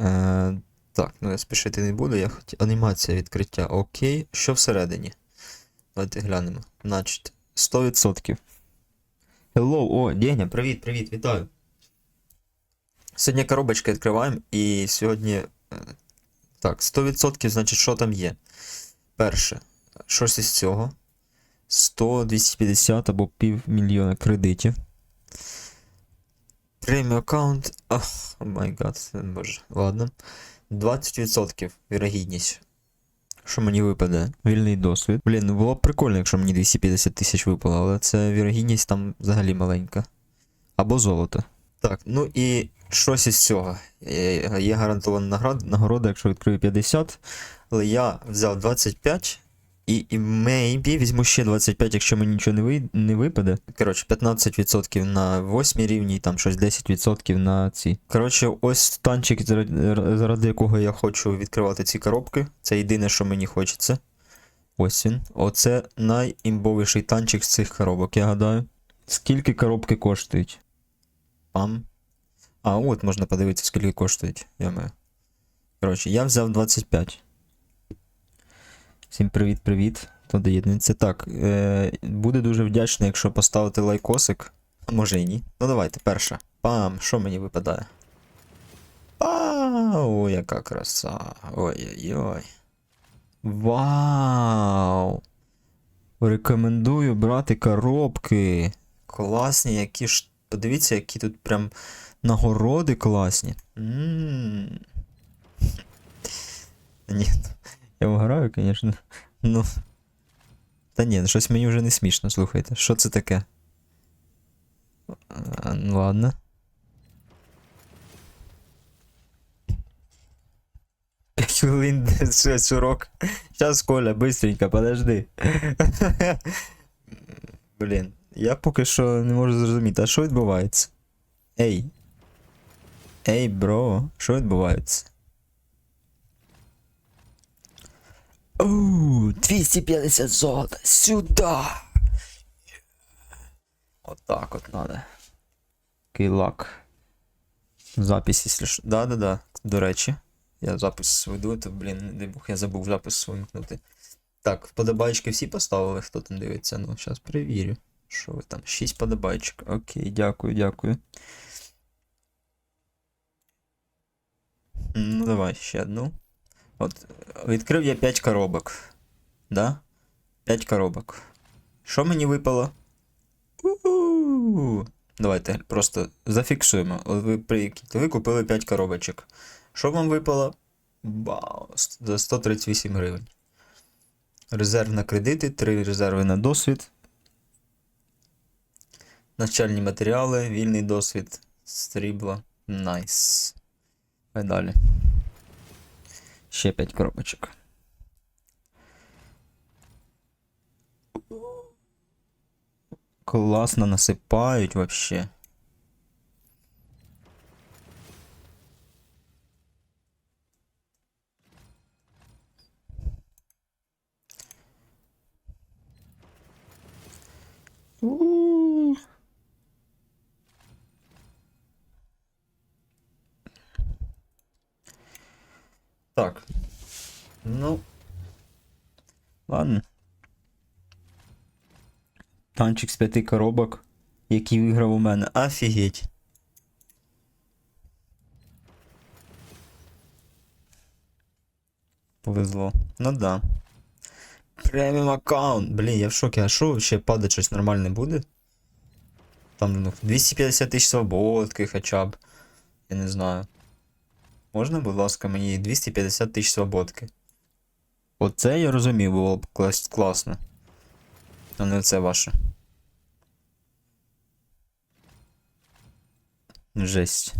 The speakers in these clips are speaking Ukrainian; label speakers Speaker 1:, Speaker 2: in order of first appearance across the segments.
Speaker 1: Е, так, ну я спішити не буду. Я хотів. Анімація відкриття. Окей. Що всередині? Давайте глянемо. Значить, 100%. Hello, о, Деня, привіт, привіт, вітаю. Сьогодні коробочки відкриваємо і сьогодні. е, Так, 100%, значить, що там є? Перше, щось із цього. 100, 250 або півмільйона кредитів. Преміум аккаунт. Ах, о май гад, боже. Ладно. 20% вірогідність. Що мені випаде? Вільний досвід. Блін, ну було б прикольно, якщо мені 250 тисяч випало, але це вірогідність там взагалі маленька. Або золото. Так, ну і щось із цього. Е, Є гарантована нагорода, якщо відкрию 50. Але я взяв 25. І, і maybe візьму ще 25, якщо мені нічого не, ви, не випаде. Коротше, 15% на 8 рівні, там щось 10% на ці. Коротше, ось танчик, заради якого я хочу відкривати ці коробки. Це єдине, що мені хочеться. Ось він. Оце найімбовіший танчик з цих коробок, я гадаю. Скільки коробки коштують? Пам. А, от можна подивитися, скільки коштують. Я маю. Коротше, я взяв 25. Всім привіт-привіт. Доєднується. Так, е, буде дуже вдячний, якщо поставити лайкосик. А може і ні. Ну давайте, перша. Пам, що мені випадає? Пау, яка краса. Ой-ой-ой. Вау! Рекомендую брати коробки. Класні, які ж. Подивіться, які тут прям нагороди класні. Ні, я вгораю, звісно. Ну. Та ні, щось мені вже не смішно, слухайте. Що це таке? А, ну ладно. П'ять хвилин щось урок. Щас, Коля, быстренько, подожди. Блін, я поки що не можу зрозуміти, а що відбувається? Ей. Ей, бро, що відбувається? Оу, 250 золота, сюда. Вот так надо. Килак. Запись, якщо що. Да-да-да. До речі. Я запис веду, то, блін, не дай Бог, я забув запис вимкнути. Так, вподобайки всі поставили, хто там дивиться. Ну, зараз перевірю. Що ви там? 6 подобайчик. Окей, дякую, дякую. Ну, давай ще одну. От, відкрив я 5 коробок. Да? 5 коробок. Що мені випало? У-у-у. Давайте просто зафіксуємо. От ви, прикиньте, ви купили 5 коробочок. Що вам випало? За 138 гривень. Резерв на кредити, 3 резерви на досвід. Навчальні матеріали, вільний досвід, срібло. Найс. Давай далі. Ще 5 коробочок. Класно насипають вообще. У. Танчик з п'яти коробок, який виграв у мене. Офігеть. Повезло. Ну да. Преміум аккаунт. Блін, я в шокі. А що ще падать щось нормальне буде? Там, ну, 250 тисяч свободки хоча б. Я не знаю. Можна, будь ласка, мені 250 тисяч свободки. Оце я розумів, було б клас- класно. А не це ваше. Жесть.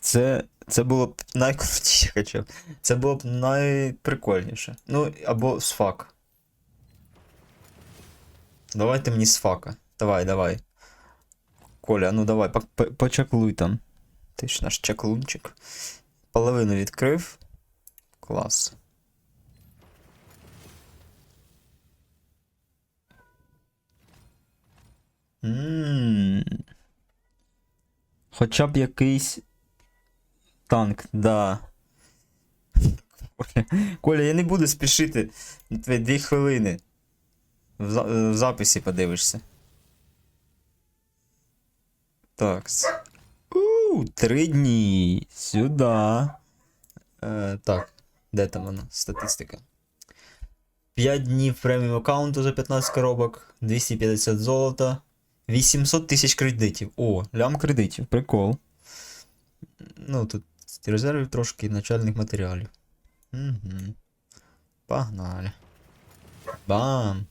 Speaker 1: Це. Це було б найкрутіше хоча б. Це було б найприкольніше. Ну, або з фак. Давайте мені з фака. Давай, давай. Коля, ну давай, по- почаклуй там. Ти ж наш чаклунчик. Половину відкрив. Клас. Ммм. Хоча б якийсь танк, да. Коля, я не буду спішити. Твої дві хвилини. В, за- е, в записі подивишся. Так. с- У, три дні. Сюда. Е, так. Де там вона? Статистика. 5 днів преміум аккаунту за 15 коробок, 250 золота, 800 тисяч кредитів. О, лям кредитів, прикол. Ну, тут резервів трошки начальних матеріалів. Угу. Погнали. Бам!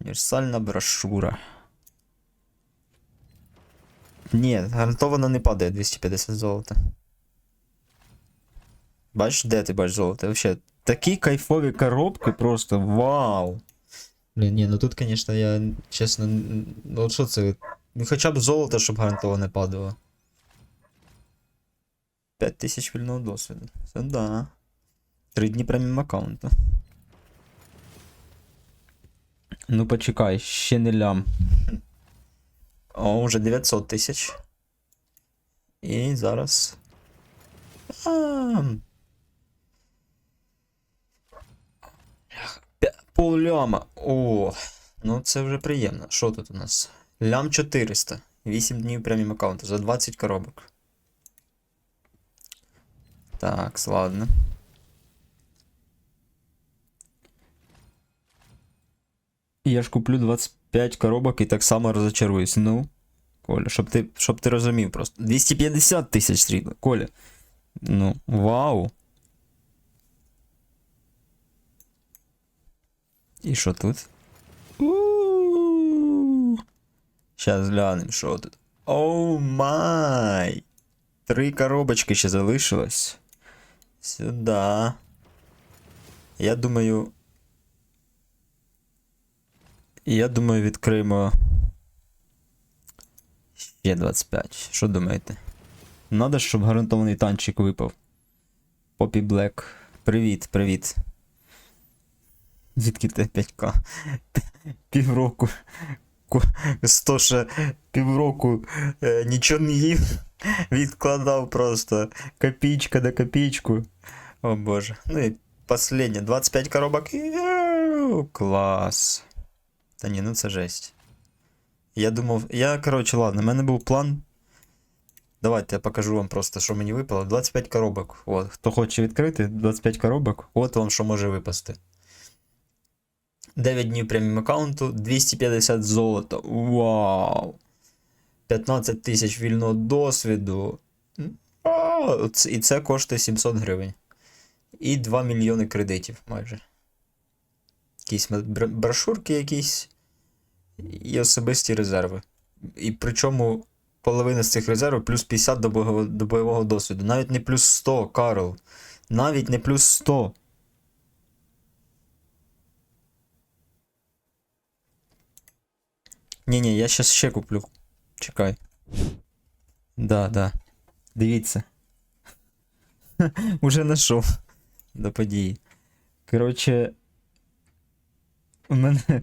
Speaker 1: Універсальна брошура. Ні, гарантовано не падає 250 золота. Бачиш, де ти бачиш золото? Вообще, такі кайфові коробки просто вау. Блін, ні, ну тут, звісно, я чесно. н- Ну от що це? Ну хоча б золото, щоб гарантовано падало. 5000 вільного досвіду. Це да. Три дні преміум аккаунту. Ну почекай, ще не лям. О, вже 900 тисяч. І зараз. Ам. Пя- Пол ляма. О, ну це вже приємно. Що тут у нас? Лям 400. 8 днів преміум аккаунту за 20 коробок. Так, ладно. Я ж куплю 25 коробок і так само розочаруюсь. Ну. Коля, щоб ти, щоб ти розумів просто. 250 тисяч срібла. Коля. Ну, вау. І що тут? Зараз глянемо, що тут. Оу май! Три коробочки ще залишилось. Сюда. Я думаю. Я думаю, відкриємо. Ще 25. Що думаєте? Надо, щоб гарантований танчик випав. Попі Блек. Привіт, привіт. Звідки ти 5К? Півроку. Ку- Сто ще півроку е, нічого не їв. Відкладав просто копійка на копійку. О боже. Ну і последнє. 25 коробок. Іу, Клас. Та ні, ну це жесть. Я думав. Я, коротше, ладно, в мене був план. Давайте я покажу вам просто, що мені випало. 25 коробок. От, хто хоче відкрити, 25 коробок, от вам що може випасти. 9 днів преміум аккаунту, 250 золота. Вау! 15 тисяч вільного досвіду. І це коштує 700 гривень. І 2 мільйони кредитів майже. Якісь брошурки якісь. І особисті резерви. І причому половина з цих резервів плюс 50 до бойового, до бойового досвіду. Навіть не плюс 100, Карл. Навіть не плюс 100. Ні-ні, я щас ще куплю. Чекай. Да, да. Дивіться. Уже знайшов до події. Коротше. У мене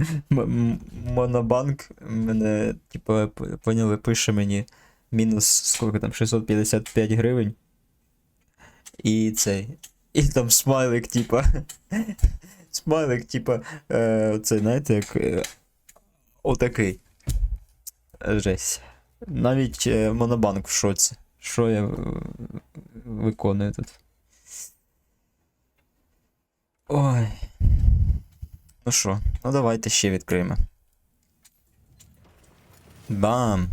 Speaker 1: монобанк мене, типу, поняли, пише мені мінус скільки там 655 гривень. І цей. І там смайлик, типа. Смайлик, типа. Е, це, знаєте, як. Е, отакий. Жесть. Навіть е, монобанк в шоці. Що я е, виконую тут? Ой. Ну що, ну давайте ще відкриємо. Бам!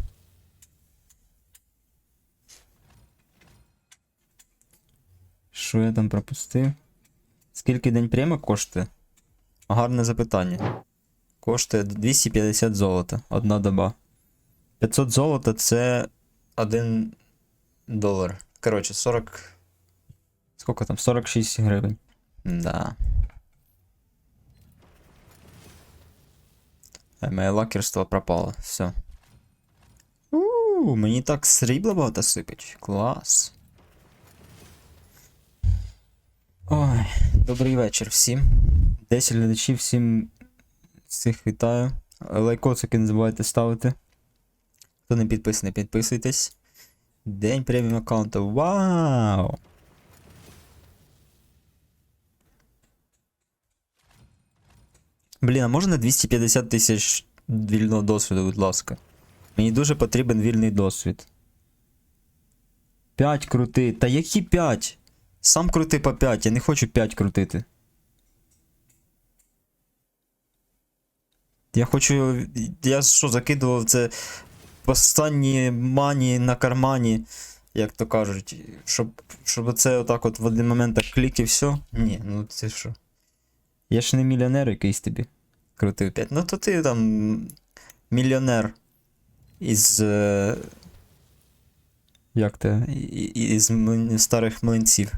Speaker 1: Що я там пропустив? Скільки день прямо коштує? Гарне запитання. Коштує 250 золота. Одна доба. 500 золота це 1 долар. Коротше, 40. Скільки там? 46 гривень. Да. Е, Моє лакерство пропало. Все. У, мені так срібла багато сипить. Клас. Ой, добрий вечір всім. 10 глядачів, всім всіх вітаю. Лайкоцики не забувайте ставити. Хто не підписаний, підписуйтесь. День преміум аккаунту. Вау! Блін, а можна 250 тисяч вільного досвіду, будь ласка. Мені дуже потрібен вільний досвід. 5 крути. Та які 5? Сам крути по 5, я не хочу 5 крутити. Я хочу. Я що, закидував це останні мані на кармані, як то кажуть, щоб, щоб це отак от в один момент так клік і все. Ні, ну це що. Я ж не мільйонер якийсь тобі. Крутив 5. Ну то ти там мільйонер із. Е... Як те? Із старих млинців.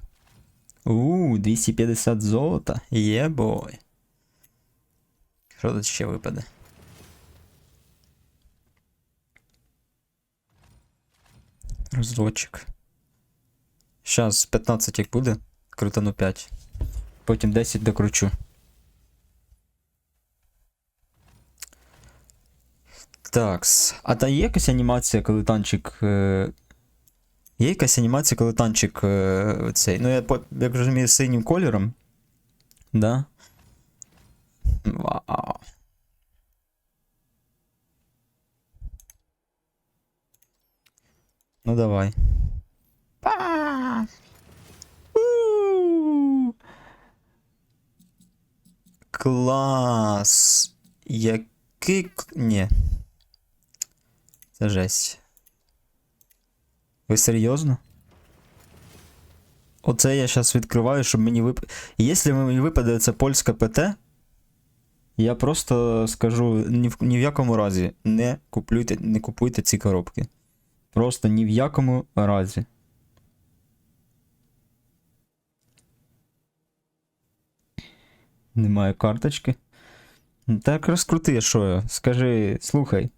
Speaker 1: У, 250 золота. Є бой. Що тут ще випаде? Розводчик. Щас 15 як буде. Крутану 5. Потім 10 докручу. Такс. А та є якась анімація, коли танчик. Е... Є якась анімація, коли танчик е... цей. Ну, я як розумію, синім кольором. Да? Вау. Ну давай. Па! У! Клас. Який. Ні. Це жесть. Ви серйозно? Оце я зараз відкриваю, щоб мені вип... Якщо мені випаде це польська ПТ, я просто скажу ні в, ні в якому разі не куплюйте, не купуйте ці коробки. Просто ні в якому разі. Немає карточки. Ну, Так розкрути, що я. Скажи, слухай.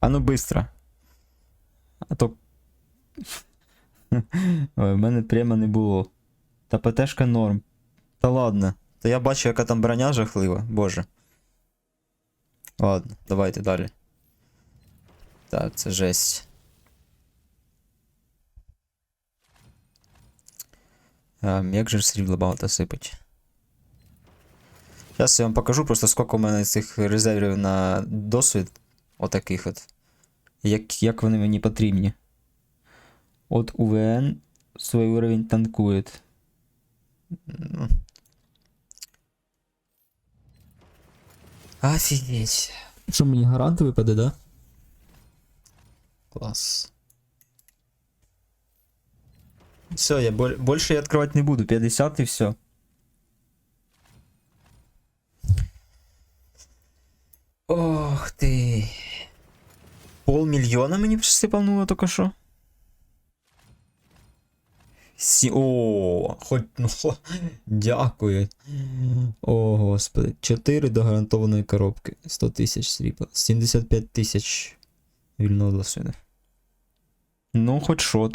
Speaker 1: А ну быстро. А то. Ой, в мене прямо не було. Та ПТшка норм. Та ладно. Та я бачу, яка там броня жахлива, боже. Ладно, давайте далі. Так, це жесть. Ем, як же ж срібла багато сипить. Зараз я вам покажу просто скільки у мене цих резервів на досвід. Отаких от. Як, як вони мені потрібні. От УВН свій уровень танкує. Офігеть.
Speaker 2: Що мені гарант випаде, да?
Speaker 1: Класс. Все, я больше я открывать не буду. 50 и все. Ох ты. Полмільйона мені присипануло тільки що. Сі... О, хоч ну, дякую. О, господи. 4 до гарантованої коробки. 100 тисяч срібла. 75 тисяч вільного досвіду. Ну, хоч що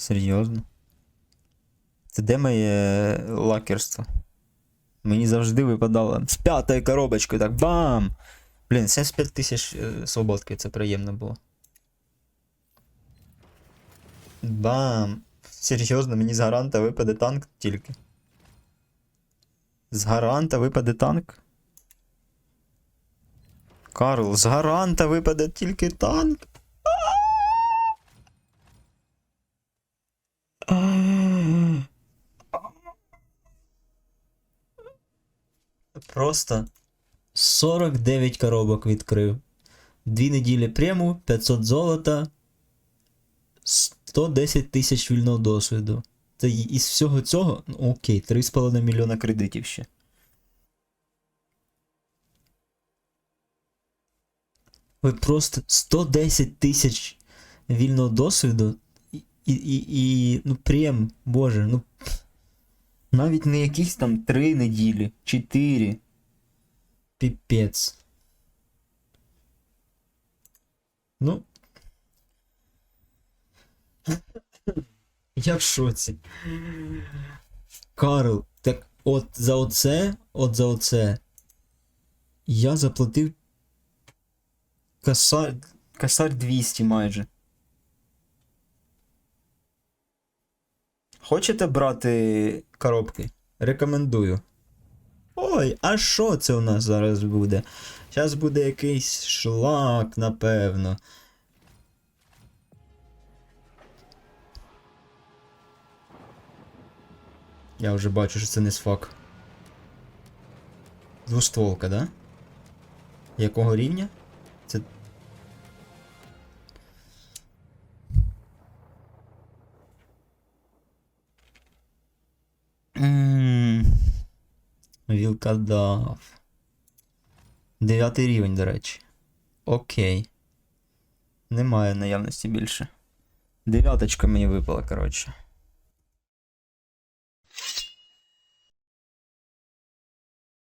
Speaker 1: Серйозно? Це де моє лакерство? Мені завжди випадало з п'ятої коробочки, так бам! Блін, 75 тисяч е, свободки, це приємно було. Бам! Серйозно, мені з гаранта випаде танк тільки. З гаранта випаде танк? Карл, з гаранта випаде тільки танк. Просто 49 коробок відкрив. Дві неділі прему, 500 золота, 110 тисяч вільного досвіду. Це із всього цього, ну окей, 3,5 мільйона кредитів ще. Ви просто 110 тисяч вільного досвіду і, і, і, ну прям, боже, ну навіть не якісь там 3 неділі, 4. Піпець. Ну. Я в шоці. Карл, так от за оце, от за оце. Я заплатив. Косарь. Косарь 200 майже. Хочете брати коробки? Рекомендую. Ой, а що це у нас зараз буде? Зараз буде якийсь шлак, напевно. Я вже бачу, що це не сфак. Двостволка, да? Якого рівня? Це. Вілкадав. Дев'ятий рівень, до речі. Окей. Немає наявності більше. Дев'яточка мені випала, коротше.